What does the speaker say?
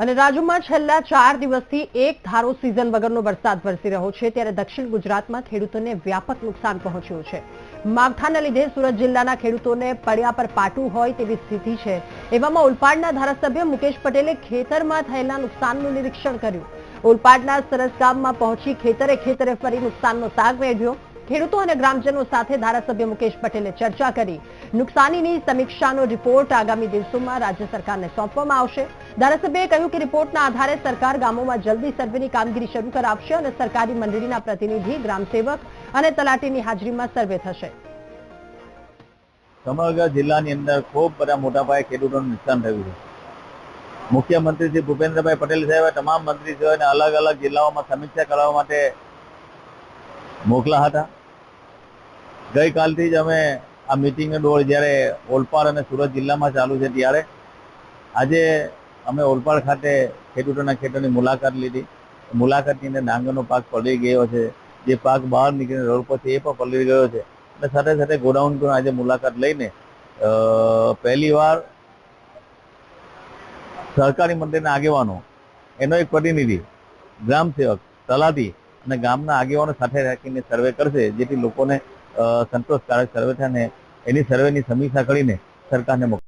અને રાજ્યમાં છેલ્લા ચાર દિવસથી એક ધારો સિઝન વગરનો વરસાદ વરસી રહ્યો છે, ત્યારે દક્ષિણ ગુજરાતમાં ખેડૂતોને વ્યાપક નુકસાન પહોંચ્યું છે. માવઠાના લીધે સુરત જિલ્લાના ખેડૂતોને પડ્યા પર પાટું હોય તેવી સ્થિતિ છે. એવામાં ઓલપાડના ધારાસભ્ય મુકેશ પટેલે ખેતરમાં થયેલા નુકસાનનું નિરીક્ષણ કર્યું. ઓલપાડના સરસ ગામમાં પહોંચી ખેતરે ખેતરે ફરી નુકસાનનો તાગ મેળવ્યો ખેડૂતો અને ગ્રામજનો સાથે ધારાસભ્ય મુકેશ પટેલે ચર્ચા કરી. નુકસાનીની સમીક્ષાનો રિપોર્ટ આગામી દિવસોમાં રાજ્ય સરકારને સોંપવામાં આવશે. ધારાસભ્યએ કહ્યું કે રિપોર્ટના આધારે સરકાર ગામોમાં જલ્દી સર્વેની કામગીરી શરૂ કરાવશે અને સરકારી મંડળીના પ્રતિનિધિ, ગ્રામસેવક અને તલાટીની હાજરીમાં સર્વે થશે. સમગ્ર જિલ્લાની અંદર ખૂબ બધા મોટા પાયે ખેડૂતોનું નુકસાન થયું છે. મુખ્યમંત્રી શ્રી ભૂપેન્દ્રભાઈ પટેલ સાહેબે તમામ મંત્રીશ્રીઓને અલગ અલગ જિલ્લાઓમાં સમીક્ષા કરવા માટે મોકલા હતા. ગઈકાલથી જ અમે આ મિટિંગનો દોર જ્યારે ઓલપાડ અને સુરત જિલ્લામાં ચાલુ છે ત્યારે આજે અમે ઓલપાડ ખાતે ખેડૂતોના ખેતરની મુલાકાત લીધી. મુલાકાતની અંદર ડાંગરનો પાક પલળી ગયો છે. જે પાક બહાર નીકળીને રોડ પરથી એ પણ પલળી ગયો છે. અને સાથે સાથે ગોડાઉન પણ આજે મુલાકાત લઈને પહેલીવાર સરકારી મંત્રીના આગેવાનો, એનો એક પ્રતિનિધિ ગ્રામ સેવક તલાટી અને ગામના આગેવાનો સાથે રાખીને સર્વે કરશે, જેથી લોકોને સંતોષકારક સર્વે થાય ને એની સર્વેની સમીક્ષા કરીને સરકારને મોકલશે